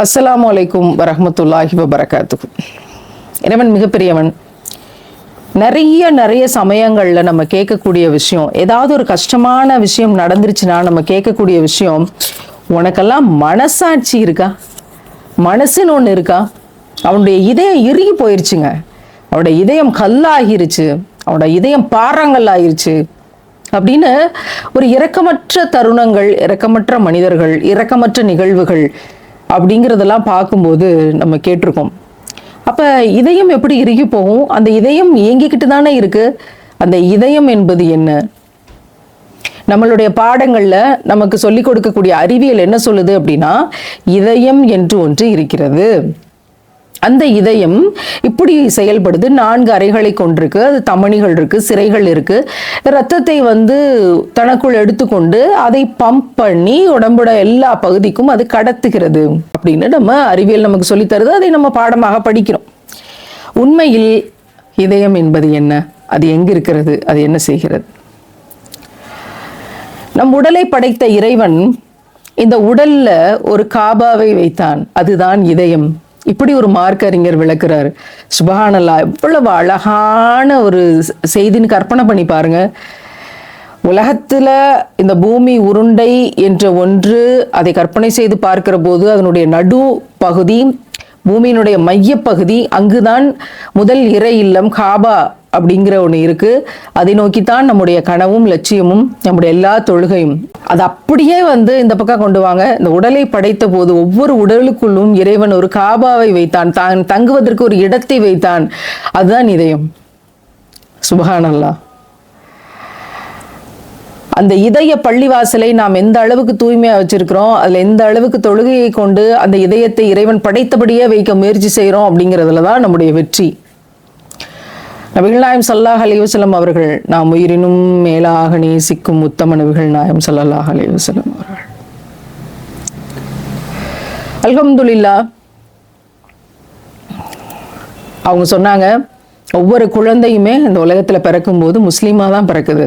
அஸ்ஸலாமு அலைக்கும் வரமத்துல்லாஹி வபரகாத்துஹு. இறைவன் மிகப்பெரியவன். நிறைய நிறைய சமயங்களில் நம்ம கேட்கக்கூடிய விஷயம் ஏதாவது ஒரு கஷ்டமான விஷயம் நடந்துருச்சுன்னா நம்ம கேட்கக்கூடிய விஷயம் உனக்கெல்லாம் மனசாட்சி இருக்கா? மனசுன்னு ஒன்று இருக்கா? அவனுடைய இதயம் இறுகி போயிருச்சுங்க. அவனுடைய இதயம் கல்லாகிருச்சு. அவனோட இதயம் பாறாங்கல்லாயிருச்சு. அப்படின்னு ஒரு இரக்கமற்ற தருணங்கள் இரக்கமற்ற மனிதர்கள் இரக்கமற்ற நிகழ்வுகள் அப்படிங்கிறதெல்லாம் பார்க்கும்போது நம்ம கேட்டிருக்கோம். அப்போ இதயம் எப்படி இறுகி போகும்? அந்த இதயம் இயங்கிக்கிட்டு தானே இருக்கு? அந்த இதயம் என்பது என்ன? நம்மளுடைய பாடங்களில் நமக்கு சொல்லிக் கொடுக்கக்கூடிய அறிவியல் என்ன சொல்லுது அப்படின்னா இதயம் என்று ஒன்று இருக்கிறது. அந்த இதயம் இப்படி செயல்படுது. நான்கு அறைகளை கொண்டிருக்கு. அது தமணிகள் இருக்கு சிறைகள் இருக்கு. ரத்தத்தை வந்து தனக்குள் எடுத்துக்கொண்டு அதை பம்ப் பண்ணி உடம்போட எல்லா பகுதிக்கும் அது கடத்துகிறது அப்படின்னு நம்ம அறிவியல் நமக்கு சொல்லித் தருது. அதை நம்ம பாடமாக படிக்கிறோம். உண்மையில் இதயம் என்பது என்ன? அது எங்க இருக்கிறது? அது என்ன செய்கிறது? நம் உடலை படைத்த இறைவன் இந்த உடல்ல ஒரு காபாவை வைத்தான். அதுதான் இதயம். இப்படி ஒரு மார்க் அறிஞர் விளக்குறார். சுபஹானல்லா எவ்வளவு அழகான ஒரு செய்தின்னு கற்பனை பண்ணி பாருங்க. உலகத்துல இந்த பூமி உருண்டை என்ற ஒன்று அதை கற்பனை செய்து பார்க்கிற போது அதனுடைய நடு பகுதி பூமியினுடைய மையப்பகுதி அங்குதான் முதல் இறை இல்லம் காபா அப்படிங்கிற ஒன்று இருக்கு. அதை நோக்கித்தான் நம்முடைய கனவும் லட்சியமும் நம்முடைய எல்லா தொழுகையும். அது அப்படியே வந்து இந்த பக்கம் கொண்டு வாங்க. இந்த உடலை படைத்த போது ஒவ்வொரு உடலுக்குள்ளும் இறைவன் ஒரு காபாவை வைத்தான். தான் தங்குவதற்கு ஒரு இடத்தை வைத்தான். அதுதான் இதயம். சுபஹானல்லா அந்த இதய பள்ளிவாசலை நாம் எந்த அளவுக்கு தூய்மையாக வச்சிருக்கிறோம் அதில் எந்த அளவுக்கு தொழுகையை கொண்டு அந்த இதயத்தை இறைவன் படைத்தபடியே வைக்க முயற்சி செய்கிறோம் அப்படிங்கிறதுல தான் நம்முடைய வெற்றி. நபிகள் நாயம் சல்லாஹ் அலிவசலம் அவர்கள் நாம் உயிரினும் மேலாக நேசிக்கும் உத்தம நபிகள் நாயம் சல்லாஹ் அலிவசலம் அவர்கள். அல்ஹம்துல்லா அவங்க சொன்னாங்க ஒவ்வொரு குழந்தையுமே இந்த உலகத்தில் பிறக்கும்போது முஸ்லீமாக தான் பிறக்குது.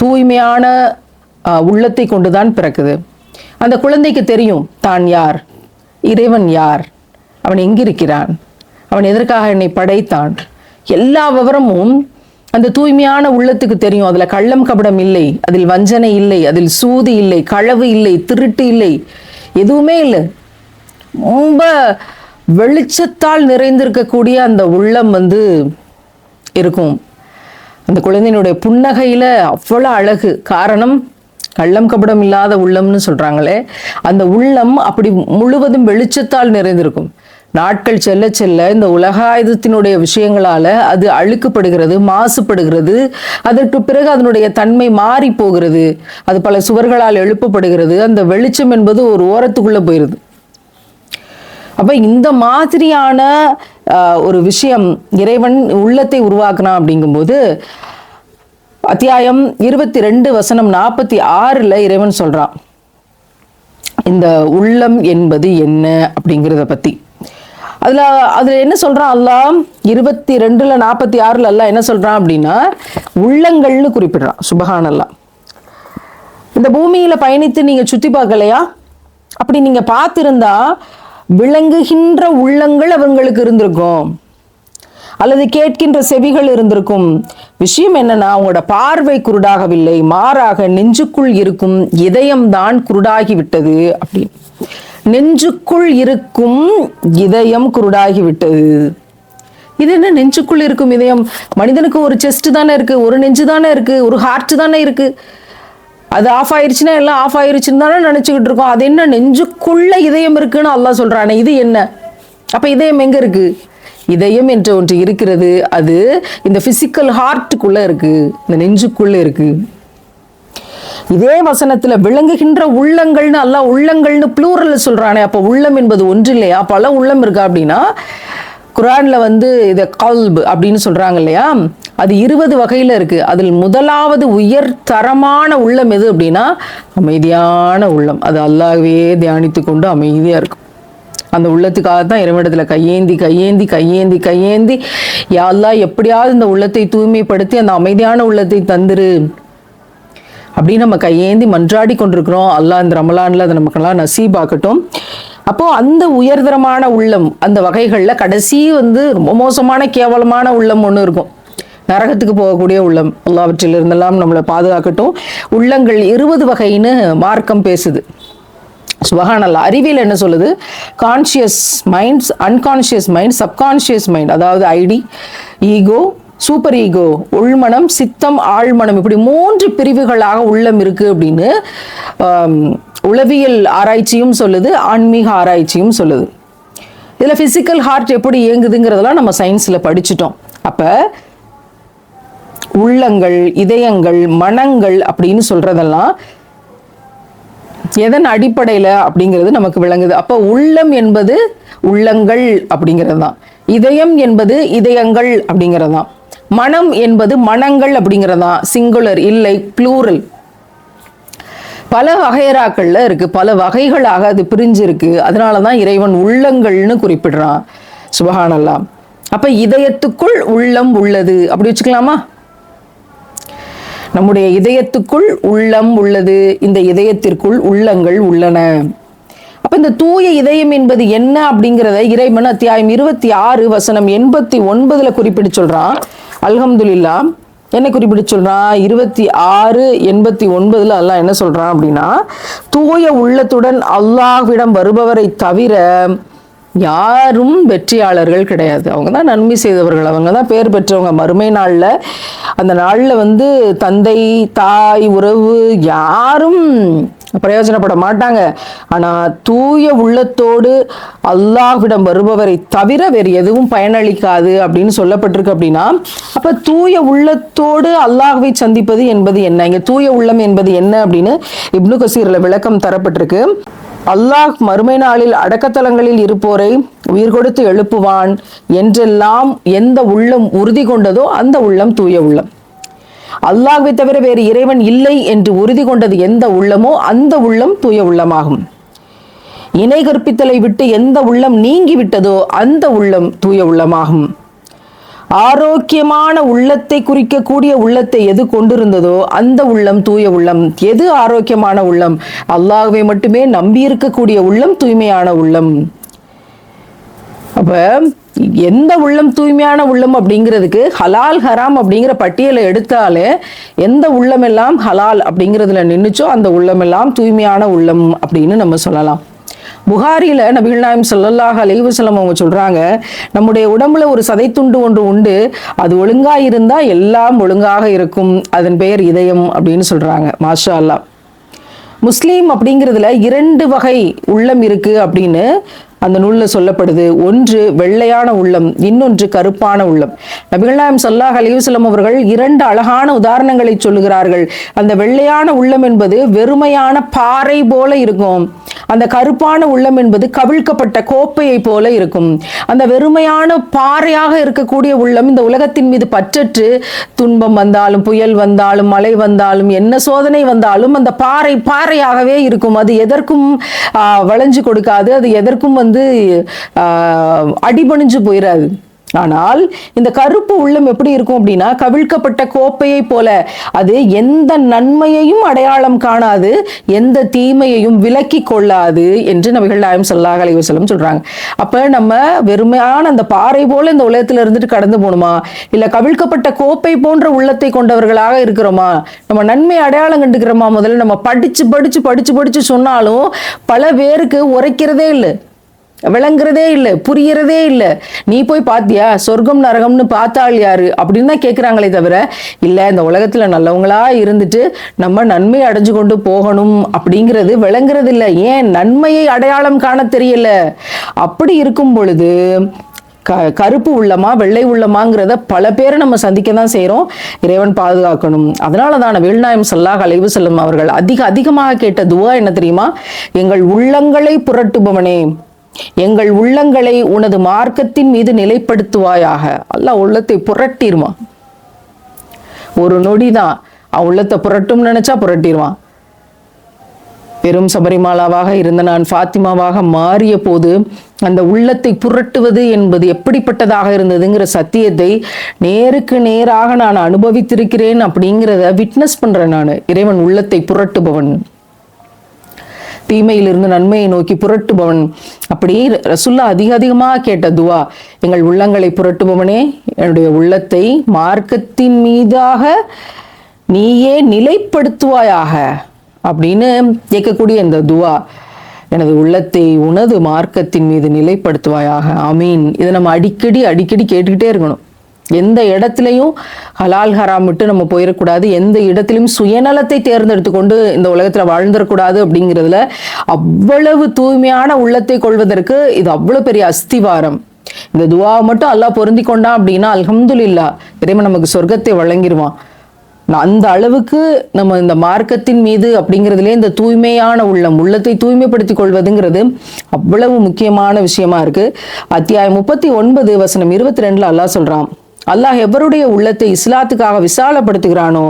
தூய்மையான உள்ளத்தை கொண்டு தான் பிறக்குது. அந்த குழந்தைக்கு தெரியும் தான் யார்? இறைவன் யார்? அவன் எங்கிருக்கிறான்? அவன் எதற்காக என்னை படைத்தான்? எல்லா விவரமும் அந்த தூய்மையான உள்ளத்துக்கு தெரியும். அதுல கள்ளம் கபடம் இல்லை அதில் வஞ்சனை இல்லை அதில் சூது இல்லை களவு இல்லை திருட்டு இல்லை எதுவுமே இல்லை. ரொம்ப வெளிச்சத்தால் நிறைந்திருக்கக்கூடிய அந்த உள்ளம் வந்து இருக்கும். அந்த குழந்தையினுடைய புன்னகையில் அவ்வளோ அழகு. காரணம் கள்ளம் கபடம் இல்லாத உள்ளம்னு சொல்கிறாங்களே அந்த உள்ளம் அப்படி முழுவதும் வெளிச்சத்தால் நிறைந்திருக்கும். நாட்கள் செல்ல செல்ல இந்த உலகாயுதத்தினுடைய விஷயங்களால அது அழுக்குப்படுகிறது மாசுபடுகிறது. அதற்கு பிறகு அதனுடைய தன்மை மாறி போகிறது. அது பல சுவர்களால் எழுப்பப்படுகிறது. அந்த வெளிச்சம் என்பது ஒரு ஓரத்துக்குள்ள போயிருது. அப்ப இந்த மாதிரியான ஒரு விஷயம் இறைவன் உள்ளத்தை உருவாக்குனான் அப்படிங்கும்போது அத்தியாயம் இருபத்தி ரெண்டு வசனம் நாற்பத்தி ஆறுல இறைவன் சொல்றான் இந்த உள்ளம் என்பது என்ன? அப்படிங்கிறத பத்தி. அதில் அதில் என்ன சொல்கிறான் அல்லா இருபத்தி ரெண்டில் நாற்பத்தி ஆறில் அல்லாஹ் என்ன சொல்கிறான் அப்படின்னா உள்ளங்கள்னு குறிப்பிடுறான். சுபஹான் இந்த பூமியில் பயணித்து நீங்கள் சுற்றி பார்க்கலையா? அப்படி நீங்கள் பார்த்துருந்தா விளங்குகின்ற உள்ளங்கள் அவங்களுக்கு இருந்திருக்கும். அல்லது கேட்கின்ற செவிகள் இருந்திருக்கும். விஷயம் என்னன்னா அவங்களோட பார்வை குருடாகவில்லை. மாறாக நெஞ்சுக்குள் இருக்கும் இதயம்தான் குருடாகி விட்டது அப்படின்னு நெஞ்சுக்குள் இருக்கும் இதயம் குருடாகி விட்டது இது என்ன? நெஞ்சுக்குள் இருக்கும் இதயம். மனிதனுக்கு ஒரு செஸ்ட் தானே இருக்கு ஒரு நெஞ்சு தானே இருக்கு ஒரு ஹார்ட் தானே இருக்கு. அது ஆஃப் ஆயிருச்சுன்னா எல்லாம் ஆஃப் ஆயிருச்சுன்னு தானே நினைச்சுக்கிட்டு இருக்கோம். அது என்ன? நெஞ்சுக்குள்ள இதயம் இருக்குன்னு அல்லா சொல்றானே இது என்ன? அப்ப இதயம் எங்க இருக்கு? இதயம் என்ற ஒன்று இருக்கிறது அது இந்த பிசிக்கல் ஹார்ட்டுக்குள்ளே இருக்கு இந்த நெஞ்சுக்குள்ளே இருக்கு. இதே வசனத்துல விளங்குகின்ற உள்ளங்கள்னு அல்லாஹ் உள்ளங்கள்னு ப்ளூரல் சொல்றானே அப்ப உள்ளம் என்பது ஒன்று இல்லையா பல உள்ளம் இருக்கா அப்படின்னா குரான்ல வந்து இதை கல்ப் அப்படின்னு சொல்றாங்க இல்லையா? அது இருபது வகையில இருக்கு. அதில் முதலாவது உயர் தரமான உள்ளம் எது அப்படின்னா அமைதியான உள்ளம். அது அல்லாவே தியானித்து கொண்டு அமைதியா இருக்கும் அந்த உள்ளத்துக்காக தான் இறைவனிடத்துல கையேந்தி கையேந்தி கையேந்தி கையேந்தி. யாரெல்லாம் எப்படியாவது இந்த உள்ளத்தை தூய்மைப்படுத்தி அந்த அமைதியான உள்ளத்தை தந்துரு. அப்படின்னு நம்ம கையேந்தி மன்றாடி கொண்டிருக்கிறோம். அல்லாஹ் இந்த ரமலான்ல அதை நமக்கெல்லாம் நசீபாக்கட்டும். அப்போ அந்த உயர்தரமான உள்ளம் அந்த வகைகளில் கடைசி வந்து ரொம்ப மோசமான கேவலமான உள்ளம் ஒன்று இருக்கும். நரகத்துக்கு போகக்கூடிய உள்ளம். எல்லாவற்றிலிருந்தெல்லாம் நம்மளை பாதுகாக்கட்டும். உள்ளங்கள் இருபது வகைன்னு மார்க்கம் பேசுது. சுபஹானல்லா. அறிவியல் என்ன சொல்லுது? Conscious minds unconscious mind subconscious mind அதாவது ஐடி ஈகோ சூப்பர் ஈகோ உள்மனம் சித்தம் ஆழ்மனம் இப்படி மூன்று பிரிவுகளாக உள்ளம் இருக்கு அப்படின்னு உளவியல் ஆராய்ச்சியும் சொல்லுது ஆன்மீக ஆராய்ச்சியும் சொல்லுது. இதில் ஃபிசிக்கல் ஹார்ட் எப்படி இயங்குதுங்கிறதெல்லாம் நம்ம சயின்ஸில் படிச்சிட்டோம். அப்போ உள்ளங்கள் இதயங்கள் மனங்கள் அப்படின்னு சொல்கிறதெல்லாம் எதன் அடிப்படையில் அப்படிங்கிறது நமக்கு விளங்குது. அப்போ உள்ளம் என்பது உள்ளங்கள் அப்படிங்கிறது தான். இதயம் என்பது இதயங்கள் அப்படிங்கிறது தான். மனம் என்பது மனங்கள் அப்படிங்கிறது தான். சிங்குலர் இல்லை ப்ளூரல் பல வகையராக்கள்ல இருக்கு. பல வகைகளாக அது பிரிஞ்சிருக்கு. அதனால தான் இறைவன் உள்ளங்கள்னு குறிப்பிடுறான். சுபகானல்லாம் அப்ப இதயத்துக்குள் உள்ளம் உள்ளது. அப்படி வச்சுக்கலாமா? நம்முடைய இதயத்துக்குள் உள்ளம் உள்ளது. இந்த இதயத்திற்குள் உள்ளங்கள் உள்ளன. அப்ப இந்த தூய இதயம் என்பது என்ன அப்படிங்கிறத இறைவன் அத்தியாயம் இருபத்தி ஆறு வசனம் எண்பத்தி ஒன்பதுல குறிப்பிட்டு சொல்றான். அல்ஹம்துல்லா என்ன குறிப்பிட்டு சொல்றான்? இருபத்தி ஆறு எண்பத்தி ஒன்பதுல அல்லாஹ் என்ன சொல்றான் அப்படின்னா தூய உள்ளத்துடன் அல்லாஹ்விடம் வருபவரை தவிர யாரும் வெற்றியாளர்கள் கிடையாது. அவங்க தான் நன்மை செய்தவர்கள். அவங்க தான் பேர் பெற்றவங்க. மறுமை நாளில் அந்த நாளில் வந்து தந்தை தாய் உறவு யாரும் பிரயோஜனப்பட மாட்டாங்க. ஆனால் தூய உள்ளத்தோடு அல்லாஹ்விடம் வருபவரை தவிர வேறு எதுவும் பயனளிக்காது அப்படின்னு சொல்லப்பட்டிருக்கு அப்படின்னா அப்போ தூய உள்ளத்தோடு அல்லாஹ்வை சந்திப்பது என்பது என்ன? இங்கே தூய உள்ளம் என்பது என்ன அப்படின்னு இப்னு கசீரில் விளக்கம் தரப்பட்டிருக்கு. அல்லாஹ் மறுமை நாளில் அடக்கத்தலங்களில் இருப்போரை உயிர் கொடுத்து எழுப்புவான் என்றெல்லாம் எந்த உள்ளம் உறுதி கொண்டதோ அந்த உள்ளம் தூய உள்ளம். அல்லாஹ்வை தவிர வேறு இறைவன் இல்லை என்று உறுதி கொண்டது எந்த உள்ளமோ அந்த உள்ளம் தூய உள்ளமாகும். இணை கற்பித்தலை விட்டு எந்த உள்ளம் நீங்கிவிட்டதோ அந்த உள்ளம் தூய உள்ளமாகும். ஆரோக்கியமான உள்ளத்தை குறிக்கக்கூடிய உள்ளத்தை எது கொண்டிருந்ததோ அந்த உள்ளம் தூய உள்ளம். எது ஆரோக்கியமான உள்ளம்? அல்லாஹுவை மட்டுமே நம்பி இருக்கக்கூடிய உள்ளம் தூய்மையான உள்ளம். அப்ப எந்த உள்ளம் தூய்மையான உள்ளம் அப்படிங்கிறதுக்கு ஹலால் ஹராம் அப்படிங்கிற பட்டியலை எடுத்தாலே எந்த உள்ளமெல்லாம் ஹலால் அப்படிங்கிறதுல நின்றுச்சோ அந்த உள்ளமெல்லாம் தூய்மையான உள்ளம் அப்படின்னு நம்ம சொல்லலாம். புகாரியில் நபிகள் நாயம் சொல்லல்லாஹ் அலைவசலம் அவங்க சொல்கிறாங்க நம்முடைய உடம்புல ஒரு சதைத்துண்டு ஒன்று உண்டு. அது ஒழுங்காக இருந்தால் எல்லாம் ஒழுங்காக இருக்கும். அதன் பெயர் இதயம் அப்படின்னு சொல்கிறாங்க மாஷா அல்லாஹ் முஸ்லீம் அப்படிங்கிறதுல இரண்டு வகை உள்ளம் இருக்குது அப்படின்னு அந்த நூலில் சொல்லப்படுது ஒன்று வெள்ளையான உள்ளம் இன்னொன்று கருப்பான உள்ளம். நபிகள் நாயம் சல்லாஹ் அலிவசல்லம் அவர்கள் இரண்டு அழகான உதாரணங்களை சொல்லுகிறார்கள். அந்த வெள்ளையான உள்ளம் என்பது வெறுமையான பாறை போல இருக்கும். அந்த கருப்பான உள்ளம் என்பது கவிழ்க்கப்பட்ட கோப்பையை போல இருக்கும். அந்த வெறுமையான பாறையாக இருக்கக்கூடிய உள்ளம் இந்த உலகத்தின் மீது பற்றற்று துன்பம் வந்தாலும் புயல் வந்தாலும் மழை வந்தாலும் என்ன சோதனை வந்தாலும் அந்த பாறை பாறையாகவே இருக்கும். அது எதற்கும் வளைஞ்சு கொடுக்காது அது எதற்கும் வந்து வந்து அடிபணிஞ்சு போயிடாது ஆனால் இந்த கருப்பு உள்ளம் எப்படி இருக்கும் அப்படின்னா கவிழ்க்கப்பட்ட கோப்பையை போல. அது எந்த நன்மையையும் அடையாளம் காணாது எந்த தீமையையும் விலக்கி கொள்ளாது என்று நபிகள் நாயம் சொல்லாஹ் அலைவசலம் சொல்றாங்க. அப்ப நம்ம வெறுமையான அந்த பாறை போல இந்த உலகத்துல இருந்துட்டு கடந்து போகணுமா இல்ல கவிழ்க்கப்பட்ட கோப்பை போன்ற உள்ளத்தை கொண்டவர்களாக இருக்கிறோமா? நம்ம நன்மை அடையாளம் கண்டுக்கிறோமா முதல்ல? நம்ம படிச்சு படிச்சு படிச்சு படிச்சு சொன்னாலும் பல பேருக்கு உரைக்கிறதே இல்லை. விளங்குறதே இல்லை புரியறதே இல்லை. நீ போய் பாத்தியா? சொர்க்கம் நரகம்னு பார்த்தாள் யாரு? அப்படின்னு தான் கேட்குறாங்களே தவிர இல்லை இந்த உலகத்தில் நல்லவங்களா இருந்துட்டு நம்ம நன்மை அடைஞ்சு கொண்டு போகணும் அப்படிங்கிறது விளங்குறது இல்லை. ஏன் நன்மையை அடையாளம் காண தெரியல? அப்படி இருக்கும் பொழுது க கருப்பு உள்ளமா வெள்ளை உள்ளமாங்கிறத பல பேரை நம்ம சந்திக்க தான் செய்கிறோம் இறைவன் பாதுகாக்கணும். அதனால தான் வீழ்நாயம் சல்லாஹ் அலைவு செல்லும் அவர்கள் அதிக அதிகமாக கேட்ட துவா என்ன தெரியுமா? எங்கள் உள்ளங்களை புரட்டுபவனே. எங்கள் உள்ளங்களை உனது மார்க்கத்தின் மீது நிலைப்படுத்துவாயாக. அல்லாஹ் உள்ளத்தை புரட்டிடுவான் ஒரு நொடி தான் அவன் உள்ளத்தை புரட்டும் நினைச்சா புரட்டிடுவான் பெரும் சபரிமாலாவாக இருந்த நான் ஃபாத்திமாவாக மாறிய போது அந்த உள்ளத்தை புரட்டுவது என்பது எப்படிப்பட்டதாக இருந்ததுங்கிற சத்தியத்தை நேருக்கு நேராக நான் அனுபவித்திருக்கிறேன் அப்படிங்கிறத விட்னஸ் பண்றேன் நான். இறைவன் உள்ளத்தை புரட்டுபவன். தீமையிலிருந்து நன்மையை நோக்கி புரட்டுபவன். அப்படி ரசுல்லா அதிக அதிகமாக கேட்ட துவா எங்கள் உள்ளங்களை புரட்டுபவனே என்னுடைய உள்ளத்தை மார்க்கத்தின் மீதாக நீயே நிலைப்படுத்துவாயாக அப்படின்னு கேட்கக்கூடிய இந்த துவா எனது உள்ளத்தை உனது மார்க்கத்தின் மீது நிலைப்படுத்துவாயாக. அமீன் இதை நம்ம அடிக்கடி அடிக்கடி கேட்டுக்கிட்டே இருக்கணும். எந்த இடத்துலையும் ஹலால் ஹராம் விட்டு நம்ம போயிடக்கூடாது எந்த இடத்துலையும் சுயநலத்தை தேர்ந்தெடுத்து கொண்டு இந்த உலகத்தில் வாழ்ந்துடக்கூடாது அப்படிங்கிறதுல அவ்வளவு தூய்மையான உள்ளத்தை கொள்வதற்கு இது அவ்வளோ பெரிய அஸ்திவாரம். இந்த துவாவை மட்டும் அல்லாஹ் பொருந்தி கொண்டான் அப்படின்னா அல்ஹம்துலில்லா இறைவன் நமக்கு சொர்க்கத்தை வழங்கிடுவான் அந்த அளவுக்கு நம்ம இந்த மார்க்கத்தின் மீது அப்படிங்கிறதுலே இந்த தூய்மையான உள்ளம் உள்ளத்தை தூய்மைப்படுத்திக் கொள்வதுங்கிறது அவ்வளவு முக்கியமான விஷயமா இருக்கு. அத்தியாயம் முப்பத்தி ஒன்பது வசனம் இருபத்தி ரெண்டுல அல்லாஹ் சொல்றான் அல்லாஹ் எவருடைய உள்ளத்தை இஸ்லாத்துக்காக விசாலப்படுத்துகிறானோ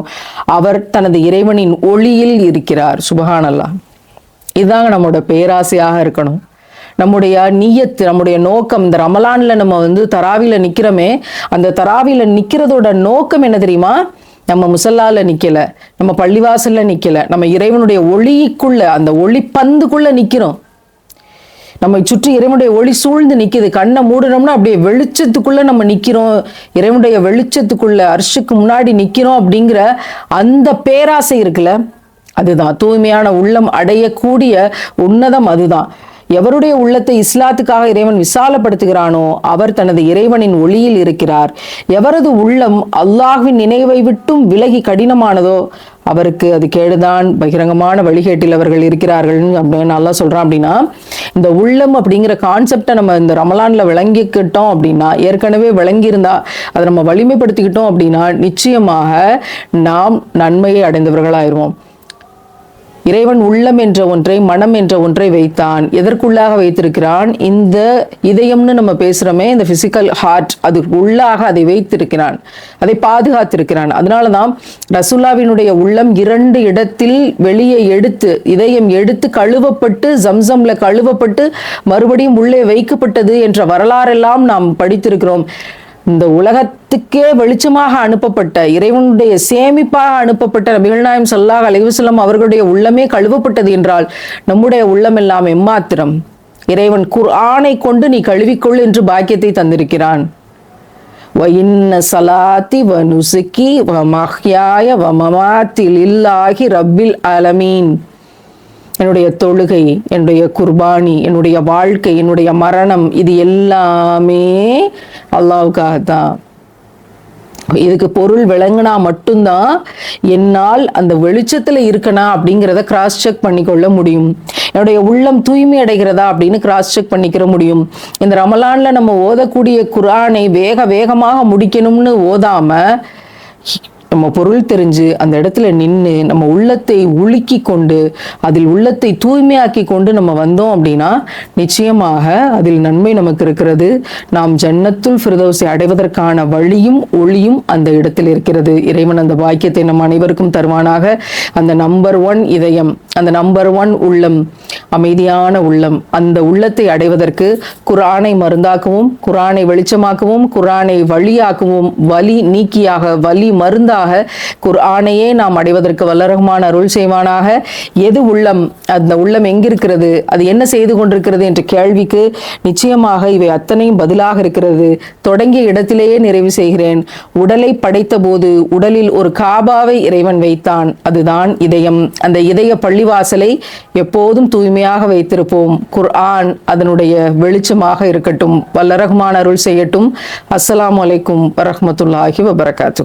அவர் தனது இறைவனின் ஒளியில் இருக்கிறார். சுபஹான் அல்லாஹ் இதுதாங்க நம்மளோட பேராசையாக இருக்கணும். நம்முடைய நீயத்து நம்முடைய நோக்கம் இந்த ரமலானில் நம்ம வந்து தராவியில் நிற்கிறோமே அந்த தராவியில் நிற்கிறதோட நோக்கம் என்ன தெரியுமா? நம்ம முசல்லால நிக்கல நம்ம பள்ளிவாசல்ல நிக்கல நம்ம இறைவனுடைய ஒளிக்குள்ள அந்த ஒளி பந்துக்குள்ள நிக்கிறோம். நம்மை சுற்றி இறைவனுடைய ஒளி சூழ்ந்து நிக்குது. கண்ணை மூடணும்னா அப்படியே வெளிச்சத்துக்குள்ள நம்ம நிக்கிறோம். இறைவனுடைய வெளிச்சத்துக்குள்ள அர்ஷுக்கு முன்னாடி நிக்கிறோம் அப்படிங்கிற அந்த பேராசை இருக்குல்ல அதுதான். தூய்மையான உள்ளம் அடையக்கூடிய உன்னதம் அதுதான். எவருடைய உள்ளத்தை இஸ்லாத்துக்காக இறைவன் விசாலப்படுத்துகிறானோ அவர் தனது இறைவனின் ஒளியில் இருக்கிறார். எவரது உள்ளம் அல்லாஹ்வின் நினைவை விட்டும் விலகி கடினமானதோ அவருக்கு அது கேடுதான். பகிரங்கமான வழிகேட்டில் அவர்கள் இருக்கிறார்கள். அப்படின்னு நல்லா சொல்கிறான் அப்படின்னா இந்த உள்ளம் அப்படிங்கிற கான்செப்டை நம்ம இந்த ரமலானில் விளங்கிக்கிட்டோம் அப்படின்னா ஏற்கனவே விளங்கியிருந்தா அதை நம்ம வலிமைப்படுத்திக்கிட்டோம் அப்படின்னா நிச்சயமாக நாம் நன்மையை அடைந்தவர்களாயிருவோம். இறைவன் உள்ளம் என்ற ஒன்றை மனம் என்ற ஒன்றை வைத்தான். எதற்குள்ளாக வைத்திருக்கிறான்? இந்த இதயம்னு நம்ம பேசுறோமே இந்த பிசிக்கல் ஹார்ட் அது உள்ளாக அதை வைத்திருக்கிறான். அதை பாதுகாத்திருக்கிறான். அதனால தான் ரசுல்லாவினுடைய உள்ளம் இரண்டு இடத்தில் வெளியே எடுத்து இதயம் எடுத்து கழுவப்பட்டு ஜம்சம்ல கழுவப்பட்டு மறுபடியும் உள்ளே வைக்கப்பட்டது என்ற வரலாறெல்லாம் நாம் படித்திருக்கிறோம். இந்த உலகத்துக்கே வெளிச்சமாக அனுப்பப்பட்ட இறைவனுடைய சேமிப்பாக அனுப்பப்பட்ட நபிகள்நாயம் சல்லாஹ் அவர்களுடைய உள்ளமே கழுவப்பட்டது என்றால் நம்முடைய உள்ளம் எல்லாம் எம்மாத்திரம். இறைவன் குர் ஆணை கொண்டு நீ கழுவிக்கொள் என்று பாக்கியத்தை தந்திருக்கிறான். வஇன்ன சலாத்தி வ நுசுக்கி வ மஹ்யாய வ மமாத்தில் இல்லாகி ரப்பில் அலமீன் என்னுடைய தொழுகை என்னுடைய குர்பானி என்னுடைய வாழ்க்கை என்னுடைய மரணம் இது எல்லாமே அல்லாவுக்காக தான் இதுக்கு பொருள் விளங்குனா மட்டும்தான் என்னால் அந்த வெளிச்சத்தில் இருக்கனா அப்படிங்கிறத கிராஸ் செக் பண்ணிக்கொள்ள முடியும். என்னுடைய உள்ளம் தூய்மை அடைகிறதா அப்படின்னு கிராஸ் செக் பண்ணிக்கிற முடியும். இந்த ரமலானில் நம்ம ஓதக்கூடிய குரானை வேக வேகமாக முடிக்கணும்னு ஓதாமல் நம்ம பொருள் தெரிஞ்சு அந்த இடத்துல நின்று நம்ம உள்ளத்தை உலுக்கி கொண்டு அதில் உள்ளத்தை தூய்மையாக்கி கொண்டு நம்ம வந்தோம் அப்படின்னா நிச்சயமாக அதில் நன்மை நமக்கு இருக்கிறது. நாம் ஜன்னத்துல் ஃபிரதோசை அடைவதற்கான வழியும் ஒளியும் அந்த இடத்தில் இருக்கிறது. இறைவன் அந்த பாக்கியத்தை நம் அனைவருக்கும் தருவானாக. அந்த நம்பர் ஒன் இதயம் அந்த நம்பர் ஒன் உள்ளம் அமைதியான உள்ளம். அந்த உள்ளத்தை அடைவதற்கு குரானை மருந்தாக்கவும் குரானை வெளிச்சமாக்கவும் குரானை வழியாக்கவும் வலி நீக்கியாக வலி மருந்தாக குர்ஆனையே நாம் அடைவதற்கு வல்லரகுமான அருள் செய்வானாக. எது உள்ளம்? அந்த உள்ளம் எங்கிருக்கிறது? அது என்ன செய்து கொண்டிருக்கிறது என்ற கேள்விக்கு நிச்சயமாக இவை அத்தனையும் பதிலாக இருக்கிறது. தொடங்கிய இடத்திலேயே நிறைவு செய்கிறேன். உடலை படைத்த போது உடலில் ஒரு காபாவை இறைவன் வைத்தான். அதுதான் இதயம். அந்த இதய பள்ளிவாசலை எப்போதும் தூய்மையாக வைத்திருப்போம். குர்ஆன் அதனுடைய வெளிச்சமாக இருக்கட்டும். வல்லரகுமான அருள் செய்யட்டும். அஸ்லாம் வலைக்கும் வரமத்துல்லாஹி வபரகாத்து